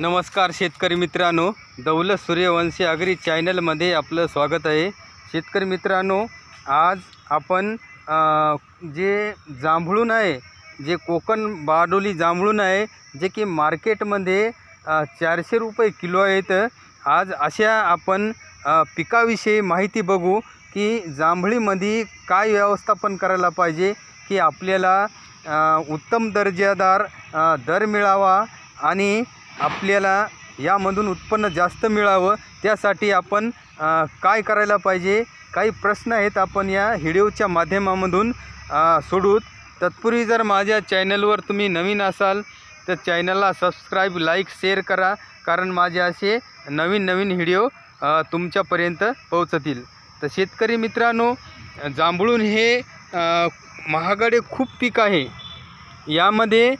नमस्कार शेतकरी मित्रांनो दौलत सूर्यवंशी अग्री चॅनलमध्ये आपलं स्वागत आहे. शेतकरी मित्रांनो आज आपण जे जांभळून आहे जे कोकण बारडोली जांभळून आहे जे की मार्केटमध्ये चारशे रुपये किलो आहेत आज अशा आपण पिकाविषयी माहिती बघू की जांभळीमध्ये काय व्यवस्थापन करायला पाहिजे की आपल्याला उत्तम दर्जादार दर मिळावा आणि आपल्याला यामधून उत्पन्न जास्त मिळावं त्यासाठी आपण काय करायला पाहिजे? काही प्रश्न आहेत आपण या व्हिडिओच्या माध्यमामधून सोडूत. तत्पूर्वी जर माझ्या चॅनलवर तुम्ही नवीन असाल तर चॅनलला सबस्क्राईब लाईक शेअर करा. कारण माझे असे नवीन नवीन व्हिडिओ तुमच्यापर्यंत पोहोचतील. तर शेतकरी मित्रांनो जांभळून हे महागडे खूप पीक आहे. यामध्ये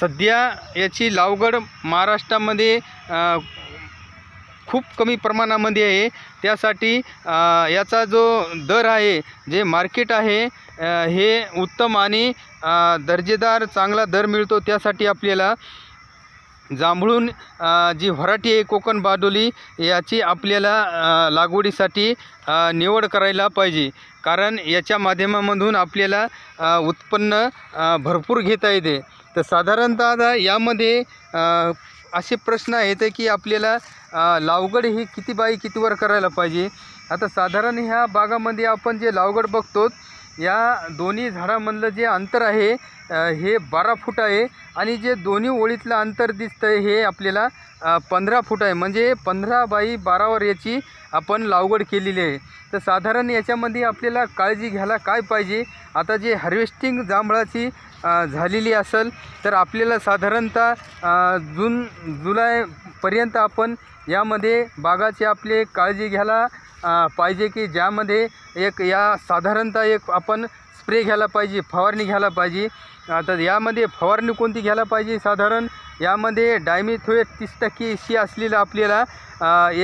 सध्या याची लावगड महाराष्ट्रामध्ये खूप कमी प्रमाणामध्ये आहे. त्यासाठी याचा जो दर आहे जे मार्केट आहे हे उत्तम आणि दर्जेदार चांगला दर मिळतो त्यासाठी आपल्याला जांभळून जी व्हरायटी आहे कोकण बादोली याची आपल्याला लागवडीसाठी निवड करायला पाहिजे. कारण याच्या माध्यमामधून आपल्याला उत्पन्न भरपूर घेता येते. तर साधारणतः आता यामध्ये असे प्रश्न आहेत की आपल्याला लावगड ही किती बाई कितीवर करायला पाहिजे? आता साधारण ह्या बागामध्ये आपण जे लावगड बघतो या दोन्ही झाडामधलं जे अंतर आहे हे बारा फूट आहे आणि जे दोन्ही ओळीतलं अंतर दिसतं आहे हे आपल्याला पंधरा फूट आहे. म्हणजे पंधरा बाई बारावर याची आपण लावगड केलेली आहे. तर साधारण याच्यामध्ये आपल्याला काळजी घ्यायला काय पाहिजे? आता जे हार्वेस्टिंग जांभळाची झालेली असेल तर आपल्याला साधारणतः जून जुलैपर्यंत आपण यामध्ये बागाची आपले काळजी घ्यायला पाहिजे की ज्यामध्ये एक या साधारणतः एक आपण स्प्रे घ्यायला पाहिजे फवारणी घ्यायला पाहिजे. आता यामध्ये फवारणी कोणती घ्यायला पाहिजे साधारण? यामध्ये डायमिथोएट तीस टक्के शी असलेलं आपल्याला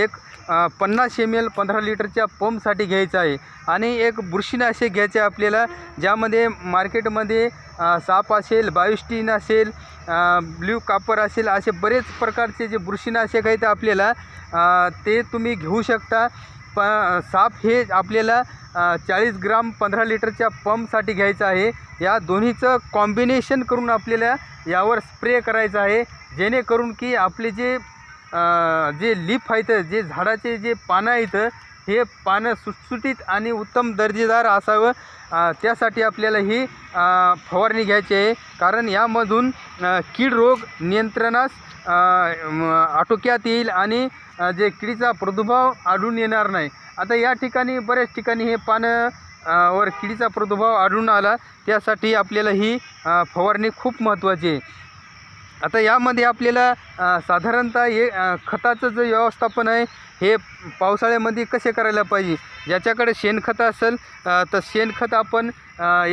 एक पन्नास एम एल पंधरा लिटरच्या पंपसाठी घ्यायचं आहे. आणि एक बुरशीनाशक घ्यायचं आहे आपल्याला ज्यामध्ये मार्केटमध्ये साप असेल बायोस्टीन असेल ब्ल्यू कापर असेल असे बरेच प्रकारचे जे बुरशीनाशक आहेत आपल्याला ते तुम्ही घेऊ शकता. प साप हे आपल्याला चाळीस ग्राम पंधरा लिटरच्या पंपसाठी घ्यायचं आहे. या दोन्हीचं कॉम्बिनेशन करून आपल्याला यावर स्प्रे करायचं आहे. जेणेकरून की आपले जे जे लीफ आहेत जे झाडाचे जे पानं आहेत हे पानं सुटसुटीत आणि उत्तम दर्जेदार असावं. त्यासाठी आपल्याला ही फवारणी घ्यायची आहे. कारण यामधून कीड रोग नियंत्रणास आटोक्यात येईल आणि जे किडीचा प्रादुर्भाव आढळून येणार नाही. आता या ठिकाणी बऱ्याच ठिकाणी हे पानं वर किडीचा प्रादुर्भाव आढळून आला. त्यासाठी आपल्याला ही फवारणी खूप महत्त्वाची आहे. आता यामध्ये आपल्याला साधारणतः हे खताचं जे व्यवस्थापन आहे हे पावसाळ्यामध्ये कसे करायला पाहिजे? ज्याच्याकडे शेणखत असेल तर शेणखत आपण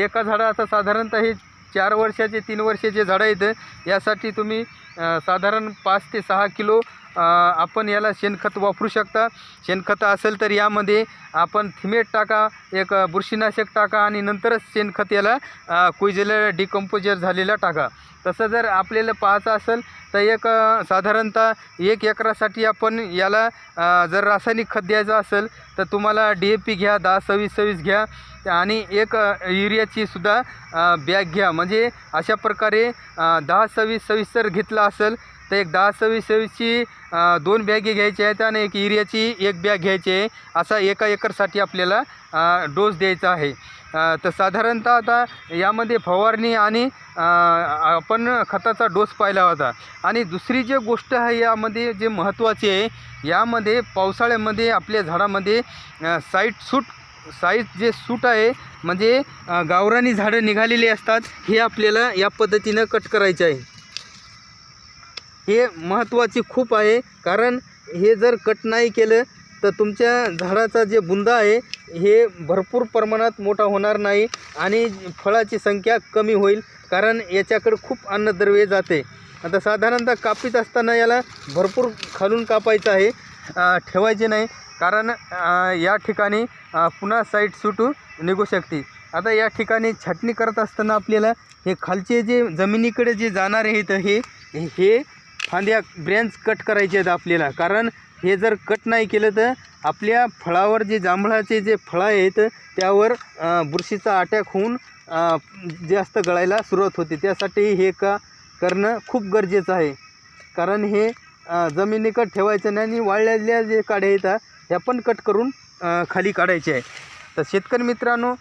एका झाडाचं साधारणतः हे चार वर्षाचे तीन वर्षाचे झाडं येतं यासाठी तुम्ही साधारण पाच ते सहा किलो आपण याला शेणखत वापरू शकता. शेणखत असेल तर यामध्ये आपण थिमेट टाका एक बुरशीनाशक टाका आणि नंतरच शेणखत याला अ, कुजलेलं डिकम्पोजर झालेला टाका. तसं जर आपल्याला पाहायचं असेल तर एक साधारणतः एक एकरासाठी आपण याला जर रासायनिक खत द्यायचं असेल तर तुम्हाला डी ए पी घ्या दहा सव्वीस सव्वीस घ्या. आणि एक युरियाची सुद्धा बॅग घ्या. म्हणजे अशा प्रकारे दहा सव्वीस सव्वीस जर घेतला असेल तर एक दहा सव्वीस सव्वीसची दोन बॅगे घ्यायची आहेत आणि एक युरियाची एक बॅग घ्यायची आहे. असा एका एकरसाठी आपल्याला डोस द्यायचा आहे. तर साधारणतः आता यामध्ये फवारणी आणि आपण खताचा डोस पाहिला होता. आणि दुसरी जी गोष्ट आहे यामध्ये जे महत्त्वाची आहे यामध्ये पावसाळ्यामध्ये आपल्या झाडामध्ये साईट सूट साईज जे सूट आहे म्हणजे गावरानी झाडं निघालेली असतात हे आपल्याला या पद्धतीनं कट करायचे आहे. हे महत्त्वाचे खूप आहे कारण हे जर कट नाही केलं तर तुमच्या झाडाचा जे बुंदा आहे हे भरपूर प्रमाणात मोठा होणार नाही आणि फळाची संख्या कमी होईल कारण याच्याकडे खूप अन्नद्रव्य जाते. आता साधारणतः कापीत असताना याला भरपूर खालून कापायचं आहे ठेवायचे नाही कारण या ठिकाणी पुन्हा साईट सुटू निघू शकते. आता या ठिकाणी छाटणी करत असताना आपल्याला हे खालचे जे जमिनीकडे जे जाणारे आहेत हे हे फांद्या ब्रँच कट करायचे आहेत आपल्याला. कारण हे जर कट नाही केलं तर आपल्या फळावर जे जांभळाचे जे फळं आहेत त्यावर बुरशीचा अटॅक होऊन जास्त गळायला सुरुवात होते. त्यासाठी हे का करणं खूप गरजेचं आहे. कारण हे जमिनीकट ठेवायचं नाही आणि वाळलेल्या जे काड्या येतात ह्या पण कट करून खाली काढायचे आहे. तर शेतकरी मित्रांनो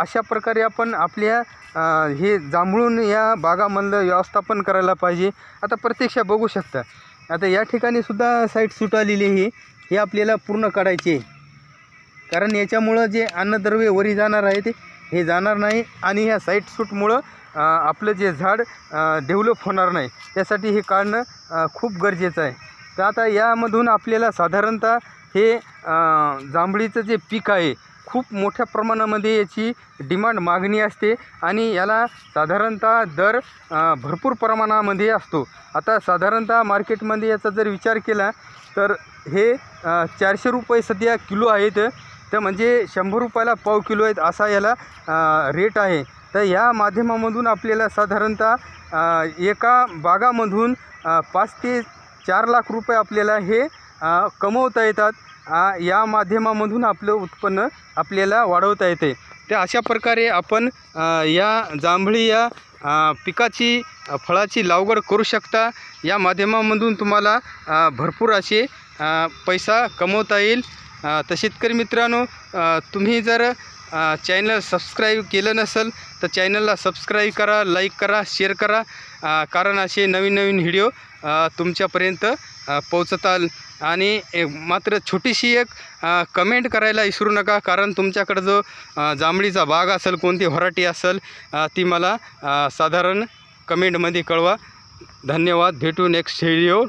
अशा प्रकारे आपण आपल्या हे जांभळून या बागामधलं व्यवस्थापन करायला पाहिजे. आता प्रत्यक्ष बघू शकता. आता या ठिकाणी सुद्धा साईट सूट आलेली आहे. हे आपल्याला पूर्ण काढायचे आहे. कारण याच्यामुळं जे अन्नद्रव्य वरी जाणार आहे ते हे जाणार नाही. आणि ह्या साईट सूटमुळं आपलं जे झाड डेव्हलप होणार नाही. त्यासाठी हे काढणं खूप गरजेचं आहे. तर आता यामधून आपल्याला साधारणतः हे जांभळीचं जे पीक आहे खूप मोठ्या प्रमाणामध्ये याची डिमांड मागणी असते आणि याला साधारणतः दर भरपूर प्रमाणामध्ये असतो. आता साधारणतः मार्केटमध्ये याचा जर विचार केला तर हे चारशे रुपये सध्या किलो आहेत. तर म्हणजे शंभर रुपयाला पाव किलो आहेत असा याला रेट आहे. तर या माध्यमामधून आपल्याला साधारणतः एका बागामधून पाच ते चार लाख रुपये आपल्याला हे कमवता येतात. या माध्यमामधून आपलं उत्पन्न आपल्याला वाढवता येते. तर अशा प्रकारे आपण या जांभळी या पिकाची फळाची लागवड करू शकता. या माध्यमामधून तुम्हाला भरपूर असे पैसा कमवता येईल. अ, तर शेतकरी मित्रांनो तुम्ही जर चॅनल सबस्क्राईब केलं नसेल तर चॅनलला सबस्क्राईब करा लाईक करा शेअर करा. कारण असे नवीन नवीन व्हिडिओ तुमच्यापर्यंत पोचताल आणि मात्र छोटीशी एक कमेंट करायला विसरू नका कारण तुमच्याकडं जो जांभळीचा बाग असेल कोणती व्हरायटी असेल ती मला साधारण कमेंटमध्ये कळवा. धन्यवाद. भेटू नेक्स्ट व्हिडिओ